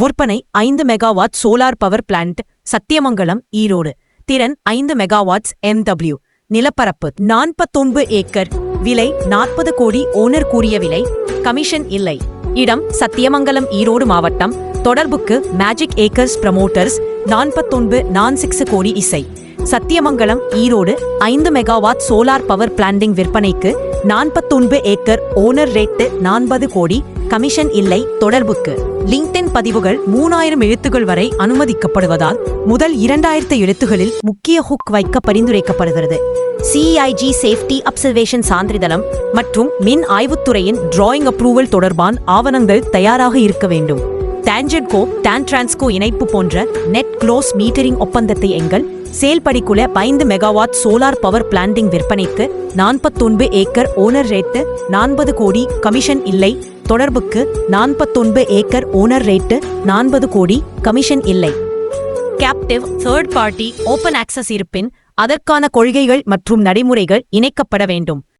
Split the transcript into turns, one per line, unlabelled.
விற்பனை ஐந்து megawatt solar power plant Sathyamangalam Erode. திறன் ஐந்து மெகாவாட்ஸ் எம்டபிள்யூ நிலப்பரப்பு நாற்பத்தொன்பது ஏக்கர். விலை நாற்பது கோடி ஓனர் கூறிய விலை கமிஷன் இல்லை. இடம் சத்தியமங்கலம் ஈரோடு மாவட்டம். தொடர்புக்கு மேஜிக் ஏக்கர்ஸ் ப்ரமோட்டர்ஸ் நாற்பத்தொன்பது நான் சிக்ஸ் கோடி இசை. சத்தியமங்கலம் ஈரோடு ஐந்து மெகாவாட் சோலார் பவர் பிளான்டிங் விற்பனைக்கு நாற்பத்தொன்பது ஏக்கர். ஓனர் ரேட்டு நாற்பது கோடி கமிஷன் இல்லை தொடர்புக்கு. லிங்க்டின் பதிவுகள் மூணாயிரம் எழுத்துகள் வரை அனுமதிக்கப்படுவதால் முதல் இரண்டாயிரத்து எழுத்துகளில் முக்கிய ஹுக் வைக்க பரிந்துரைக்கப்படுகிறது சிஐஜி சேஃப்டி அப்சர்வேஷன் சான்றிதழம் மற்றும் மின் ஆய்வுத்துறையின் டிராயிங் அப்ரூவல் தொடர்பான ஆவணங்கள் தயாராக இருக்க வேண்டும். டான்ஜெட்கோ டான்ட்ரான்ஸ்கோ இணைப்பு போன்ற நெட் க்ளோஸ் மீட்டரிங் ஒப்பந்தத்தை எங்கள் செயல்படிக்குள்ள ஐந்து மெகாவாட் சோலார் பவர் பிளான்டிங் விற்பனைக்கு நாற்பத்தொன்பது ஏக்கர் ஓனர் ரேட்டு நாற்பது கோடி கமிஷன் இல்லை. தொடர்புக்கு நாற்பத்தொன்பது ஏக்கர் ஓனர் ரேட்டு நாற்பது கோடி கமிஷன் இல்லை. Captive third party open access இருப்பின் அதற்கான கொள்கைகள் மற்றும் நடைமுறைகள் இணைக்கப்பட வேண்டும்.